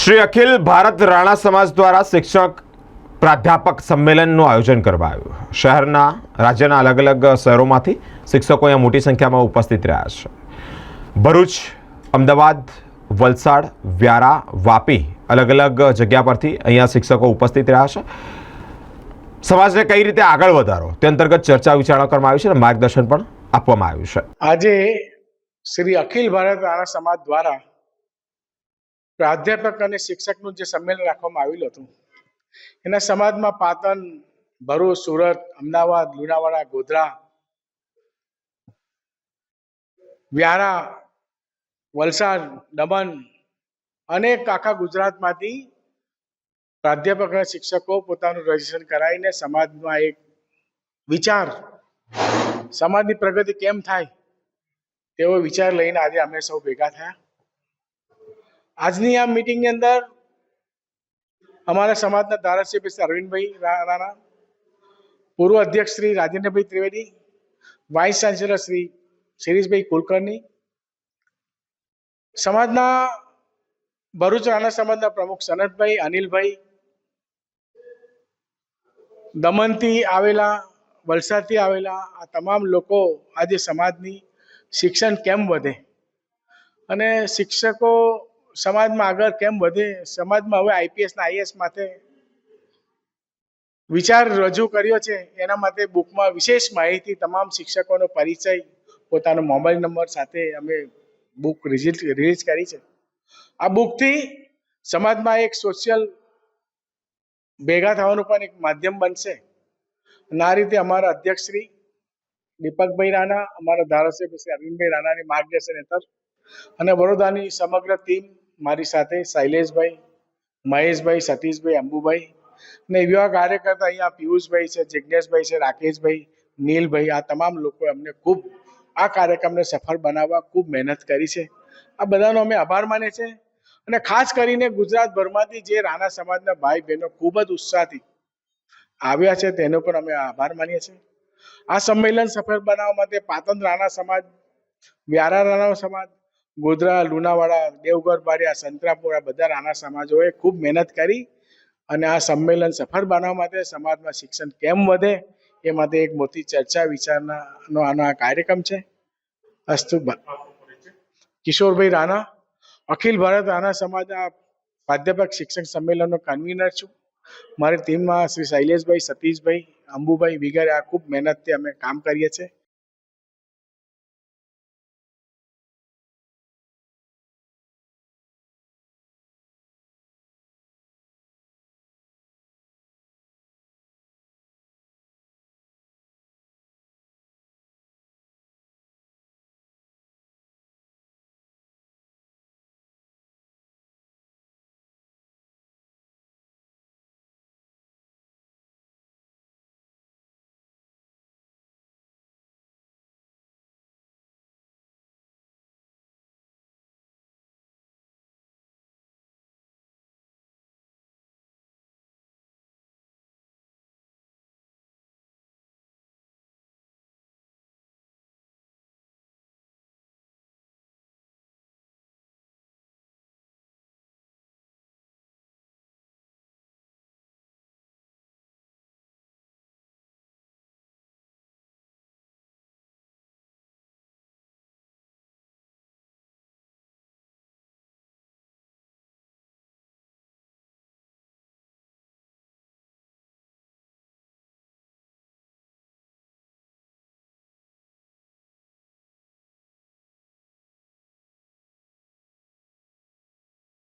શ્રી અખિલ ભારત રાણા સમાજ દ્વારા શિક્ષક પ્રાધ્યાપક સંમેલનનું આયોજન કરવામાં આવ્યું શહેરના, રાજ્યના અલગ અલગ શહેરોમાંથી શિક્ષકો અહીંયા મોટી સંખ્યામાં ઉપસ્થિત રહ્યા છે. ભરૂચ, અમદાવાદ, વલસાડ, વ્યારા, વાપી અલગ અલગ જગ્યા પરથી અહીંયા શિક્ષકો ઉપસ્થિત રહ્યા છે. સમાજને કઈ રીતે આગળ વધારો તે અંતર્ગત ચર્ચા વિચારણા કરવામાં આવી છે અને માર્ગદર્શન પણ આપવામાં આવ્યું છે. આજે શ્રી અખિલ ભારત રાણા સમાજ દ્વારા પ્રાધ્યાપક અને શિક્ષકનું જે સંમેલન રાખવામાં આવેલું હતું, એના સમાજમાં પાટણ, ભરૂચ, સુરત, અમદાવાદ, લુણાવાડા, ગોધરા, વ્યારા, વલસાડ, દમણ અનેક આખા ગુજરાતમાંથી પ્રાધ્યાપક અને શિક્ષકો પોતાનું રજીસ્ટ્રેશન કરાવીને સમાજમાં એક વિચાર, સમાજની પ્રગતિ કેમ થાય તેવો વિચાર લઈને આજે અમે સૌ ભેગા થયા. આજની આ મીટિંગની અંદર અમારા સમાજના ધારાસભ્ય શ્રી અરવિંદભાઈ રાણા, પૂર્વ અધ્યક્ષ શ્રી રાજેન્દ્રભાઈ ત્રિવેદી વાઇસ ચાન્સેલર શ્રી શિરીષભાઈ કુલકર્ણી, સમાજના ભરૂચ રાણા સમાજના પ્રમુખ સનતભાઈ, અનિલભાઈ દમણથી આવેલા, વલસાડથી આવેલા આ તમામ લોકો આજે સમાજની શિક્ષણ કેમ વધે? અને શિક્ષકો સમાજમાં આગળ કેમ વધે? સમાજમાં હવે આઈપીએસ ના આઈએસ માટે વિચાર રજૂ કર્યો છે. એના માટે બુકમાં વિશેષ માહિતી, તમામ શિક્ષકોનો પરિચય, પોતાનો મોબાઈલ નંબર સાથે અમે બુક રિલીઝ કરી છે. આ બુકથી સમાજમાં એક સોશિયલ ભેગા થવાનું પણ એક માધ્યમ બનશે. અને આ રીતે અમારા અધ્યક્ષ શ્રી દીપકભાઈ રાણા, અમારા ધારાસભ્ય શ્રી અરવિંદભાઈ રાણાની માર્ગદર્શન હેઠળ અને વડોદરાની સમગ્ર ટીમ મારી સાથે શૈલેષભાઈ, મહેશભાઈ, સતીશભાઈ અંબુભાઈ ને એવા કાર્યકર્તા અહીંયા પિયુષભાઈ છે જિજ્ઞેશભાઈ છે, રાકેશભાઈ, નીલભાઈ, આ તમામ લોકોએ અમને ખૂબ આ કાર્યક્રમને સફળ બનાવવા ખૂબ મહેનત કરી છે. આ બધાનો અમે આભાર માનીએ છીએ અને ખાસ કરીને ગુજરાતભરમાંથી જે રાણા સમાજના ભાઈ બહેનો ખૂબ જ ઉત્સાહથી આવ્યા છે, તેનો પણ અમે આભાર માનીએ છીએ. આ સંમેલન સફળ બનાવવા માટે પાટણ રાણા સમાજ, વ્યારા રાણા સમાજ ગોધરા, લુણાવાડા, દેવગઢ, બારિયા સંતરાપુરા બધા રાણા સમાજોએ ખૂબ મહેનત કરી અને આ સંમેલન સફળ બનાવવા માટે સમાજમાં શિક્ષણ કેમ વધે એ માટે એક મોટી ચર્ચા વિચારણાનો આનો આ કાર્યક્રમ છે. અસ્તુ કિશોરભાઈ રાણા, અખિલ ભારત રાણા સમાજના પ્રાધ્યાપક શિક્ષક સંમેલનનો કન્વીનર છું. મારી ટીમમાં શ્રી શૈલેષભાઈ, સતીશભાઈ, અંબુભાઈ વગેરે આ ખૂબ મહેનતથી અમે કામ કરીએ છીએ.